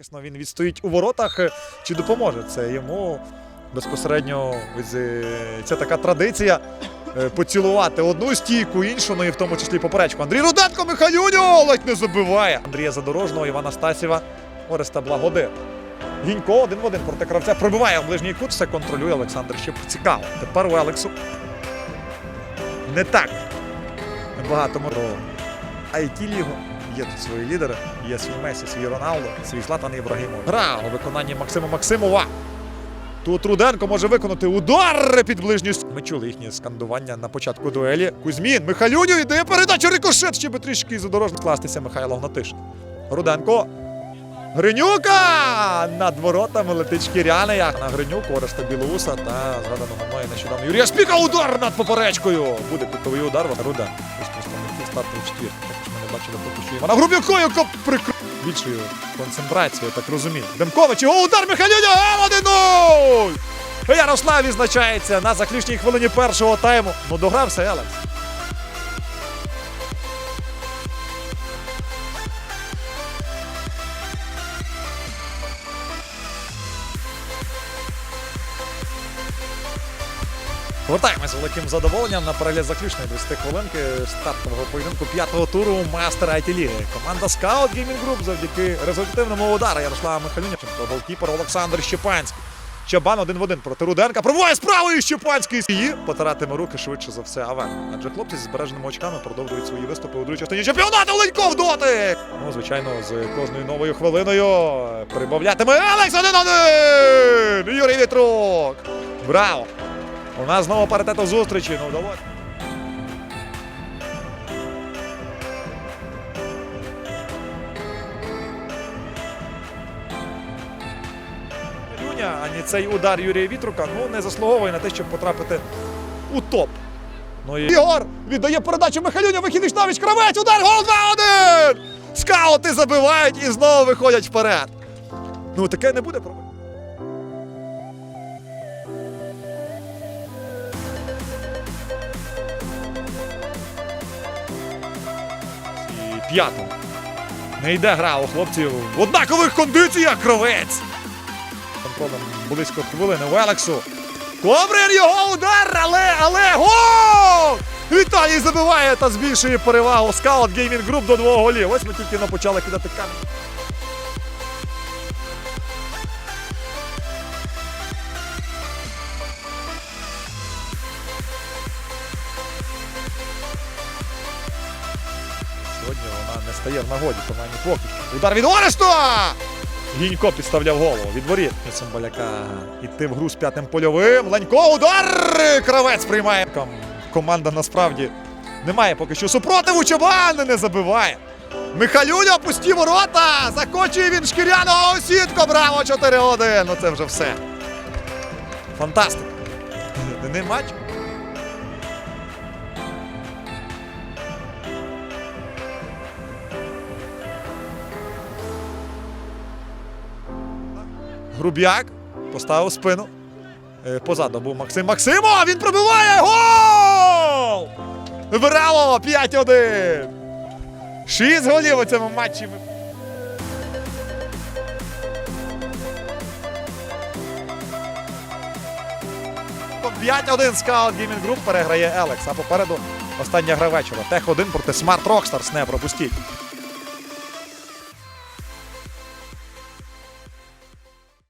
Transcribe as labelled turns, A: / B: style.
A: Він відстоїть у воротах. Чи допоможе це йому безпосередньо це така традиція е, поцілувати одну стійку, іншу, ну і в тому числі поперечку. Андрій Руденко Михайлюньо ледь не забиває. Андрія Задорожного, Івана Стасєва, Ореста Благоди. Гінько один в один проти кравця пробиває в ближній кут, все контролює Олександр ще цікаво. Тепер у Елексу не так багато про IT-лігу. Є тут свої лідери, є свій Месі, свій Роналдо, свій Златан Ібрагімов. Гра у виконанні Максима Максимова. Тут Руденко може виконати удар під ближню. с- Ми чули їхнє скандування на початку дуелі. Кузьмін, Михайлюню йде передача рикошет, ще би трішки задорожно скластися Михайло Гнатиш. Руденко. Гринюка! Над воротами летить шкіряний. як На Гринюку, Ореста Білоуса та згаданого мною нещодавно Юрія Шпіка. Удар над поперечкою. Буде піковий удар. Руда. Ось представників стартової четвірки. Бачили поки що Івана коп яка прикр... більшою концентрацією, так розумію. Демкович, його удар Михайлюня, гол 1-0! Ярослав відзначається на заключній хвилині першого тайму. Ну догрався Елекс. Повертаємось з великим задоволенням на перегляд заключної 20 хвилинки стартового поєдинку п'ятого туру Мастера IT Ліги. Команда Scout Gaming Group завдяки результативному удару Ярослава Михайлюня. Голкіпер Олександр Щепанський. Чабан один в один проти Руденка. Пробуває справою Щепанський. Її потиратиме руки швидше за все Авен. Адже хлопці зі збереженими очками продовжують свої виступи у другій частині чемпіонату Леньков доти. Ну, звичайно, з кожною новою хвилиною прибавлятиме Алекс 1-1! Юрій Вітрук. Браво! У нас знову паритет зустрічі. Ну, вдалося. Юня, ані цей удар Юрія Вітрука ну, не заслуговує на те, щоб потрапити у топ. Ну і Ігор віддає передачу Михайлюня, вихідний штавич, кравець, удар, гол 2-1! Скаути забивають і знову виходять вперед. Ну таке не буде проблем. П'ятому. Не йде гра у хлопців в однакових кондиціях кровець. Контролем близько хвилини у Елексу. Коврин його удар, але, але гол! Віталій забиває та збільшує перевагу скаут Gaming Group до двох голів. Ось ми тільки почали кидати камінь. Не стає в нагоді команді поки що. Удар від Ореста! Гінько підставляв голову від воріт Цимбаляка. Іти в гру з п'ятим польовим. Ленько удар! Кравець приймає. Ком- Команда насправді не має поки що супротиву. Чобан не забиває. Михалюня пусті ворота! Закочує він шкіряного осітко. Браво! 4-1. Ну це вже все. Фантастика. Не матч. Груб'як поставив спину. Е, Позаду був Максим Максимо! Він пробиває! Гол! Браво! 5-1! Шість голів у цьому матчі. 5-1 скаут Gaming Group переграє Елекс, а попереду остання гра вечора. Тех 1 проти Smart Rockstars не пропустіть.